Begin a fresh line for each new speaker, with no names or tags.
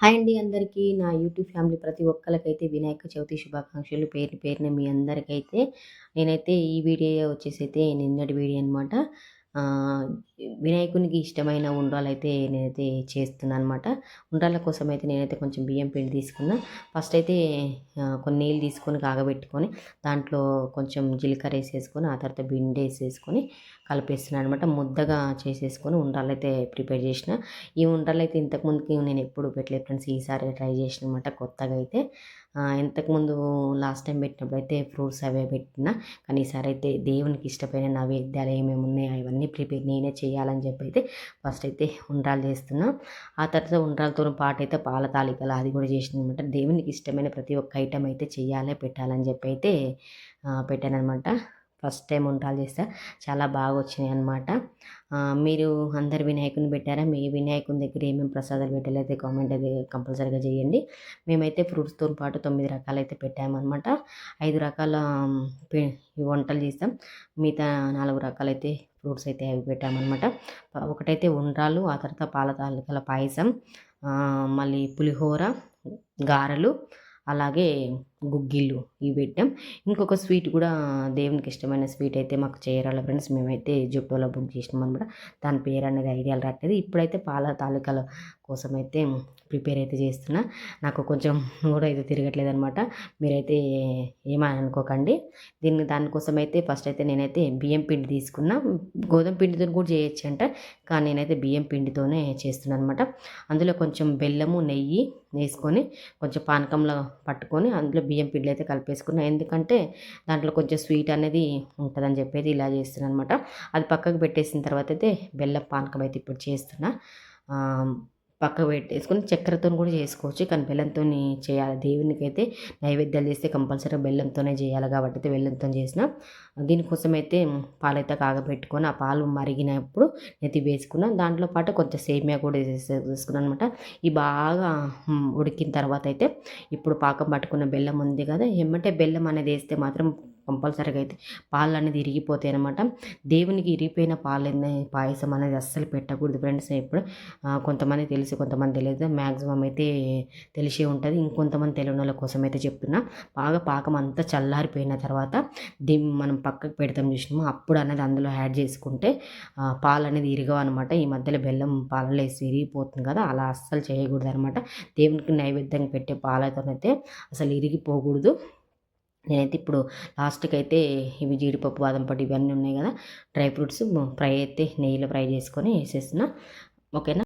Hi అండి అందరికీ. నా యూట్యూబ్ ఫ్యామిలీ ప్రతి ఒక్కరికైతే వినాయక చవితి శుభాకాంక్షలు. పేరు పేరున మీ అందరికైతే నేనైతే ఈ వీడియో వచ్చేసి అయితే నిన్నటి వీడియో అనమాట వినాయకునికి ఇష్టమైన ఉండ్రాలు అయితే నేనైతే చేస్తున్నాను అనమాట ఉండ్రాల కోసం అయితే నేనైతే కొంచెం బియ్యం పిండి తీసుకున్నా. ఫస్ట్ అయితే కొన్ని నీళ్ళు తీసుకొని కాగబెట్టుకొని దాంట్లో కొంచెం జీలకర్ర వేసేసుకొని ఆ తర్వాత బిండి వేసేసుకొని కలిపేస్తున్నాను అనమాట ముద్దగా చేసేసుకొని ఉండ్రాలు అయితే ప్రిపేర్ చేసిన. ఈ ఉండ్రాలు అయితే ఇంతకుముందుకి నేను ఎప్పుడు పెట్టలేదు ఫ్రెండ్స్. ఈసారి ట్రై చేసిన అనమాట కొత్తగా అయితే. ఇంతకుముందు లాస్ట్ టైం పెట్టినప్పుడు అయితే ఫ్రూట్స్ అవే పెట్టిన కానీ ఈసారి అయితే దేవునికి ఇష్టమైన నైవేద్యాలు ఏమేమి ఉన్నాయో అవన్నీ ప్రిపేర్ నేనే చేయాలని చెప్పి అయితే ఫస్ట్ అయితే ఉండ్రాలు చేస్తున్నా. ఆ తర్వాత ఉండ్రాలతో పాటు అయితే పాల తాలికలు అది కూడా చేసిన అనమాట దేవునికి ఇష్టమైన ప్రతి ఒక్క ఐటెం అయితే చేయాలి పెట్టాలని చెప్పి అయితే పెట్టాను అనమాట ఫస్ట్ టైం వంటలు చేస్తా చాలా బాగా వచ్చినాయి అనమాట మీరు అందరు వినాయకుని పెట్టారా? మీ వినాయకుని దగ్గర ఏమేమి ప్రసాదాలు పెట్టాలైతే కామెంట్ అయితే కంపల్సరీగా చేయండి. మేమైతే ఫ్రూట్స్తో పాటు తొమ్మిది రకాలు అయితే పెట్టామన్నమాట. ఐదు రకాల వంటలు చేస్తాం. మిగతా నాలుగు రకాలైతే ఫ్రూట్స్ అయితే అవి పెట్టామన్నమాట. ఒకటైతే ఉండ్రాలు ఆ తర్వాత పాల తాలికల పాయసం మళ్ళీ పులిహోర గారెలు అలాగే గుగ్గిళ్ళు ఇవి పెట్టాం. ఇంకొక స్వీట్ కూడా దేవునికి ఇష్టమైన స్వీట్ అయితే మాకు చేయరాల ఫ్రెండ్స్ మేమైతే జుట్టులో బుక్ చేసినాం అనమాట దాని పేరు అనేది ఐడియాలు రావట్లేదు. ఇప్పుడైతే పాల తాలూకాల కోసం అయితే ప్రిపేర్ అయితే చేస్తున్నా. నాకు కొంచెం కూడా అయితే తిరగట్లేదు అనమాట మీరైతే ఏమని అనుకోకండి. దీన్ని దానికోసం అయితే ఫస్ట్ అయితే నేనైతే బియ్యం పిండి తీసుకున్నా. గోధుమ పిండితో కూడా చేయొచ్చు అంట. కానీ నేనైతే బియ్యం పిండితోనే చేస్తున్నాను అనమాట అందులో కొంచెం బెల్లము నెయ్యి వేసుకొని కొంచెం పానకంలో పట్టుకొని అందులో బియ్యం పిండి అయితే కలిపేసుకున్నా. ఎందుకంటే దాంట్లో కొంచెం స్వీట్ అనేది ఉంటుందని చెప్పేది ఇలా చేస్తున్నాను అనమాట అది పక్కకు పెట్టేసిన తర్వాత అయితే బెల్లం పానకం అయితే ఇప్పుడు చేస్తున్నా. పక్కకు పెట్టేసుకొని చక్కెరతో కూడా చేసుకోవచ్చు. కానీ బెల్లంతో చేయాలి. దేవునికి అయితే నైవేద్యాలు చేస్తే కంపల్సరీ బెల్లంతోనే చేయాలి కాబట్టి అయితే బెల్లంతో చేసిన. దీనికోసం అయితే పాలైతే కాగబెట్టుకొని ఆ పాలు మరిగినప్పుడు నెత్తి వేసుకున్న. దాంట్లో పాటు కొంచెం సేమియా కూడా వేసుకున్నాను అనమాట ఈ బాగా ఉడికిన తర్వాత అయితే ఇప్పుడు పాకం పట్టుకున్న బెల్లం ఉంది కదా ఏమంటే బెల్లం అనేది వేస్తే మాత్రం కంపల్సరీగా అయితే పాలు అనేది ఇరిగిపోతాయి అనమాట దేవునికి ఇరిగిపోయిన పాలు పాయసం అనేది అస్సలు పెట్టకూడదు ఫ్రెండ్స్. ఇప్పుడు కొంతమంది తెలిసి కొంతమంది తెలియదు. మ్యాక్సిమం అయితే తెలిసే ఉంటుంది. ఇంకొంతమంది తెలియని వాళ్ళ కోసం అయితే చెప్తున్నా. బాగా పాకం అంతా చల్లారిపోయిన తర్వాత దిమ్ మనం పక్కకు పెడతాం చూసినాము? అప్పుడు అనేది అందులో యాడ్ చేసుకుంటే పాలు అనేది ఇరగవు అనమాట ఈ మధ్యలో బెల్లం పాలలో వేసి ఇరిగిపోతుంది కదా అలా అస్సలు చేయకూడదు అనమాట దేవునికి నైవేద్యంగా పెట్టే పాలతోనైతే అసలు ఇరిగిపోకూడదు. నేనైతే ఇప్పుడు లాస్ట్కి అయితే ఇవి జీడిపప్పు బాదం పట్టు ఇవన్నీ ఉన్నాయి కదా. డ్రై ఫ్రూట్స్ ఫ్రై అయితే నెయ్యిలో ఫ్రై చేసుకొని వేసేస్తున్నా. ఓకేనా?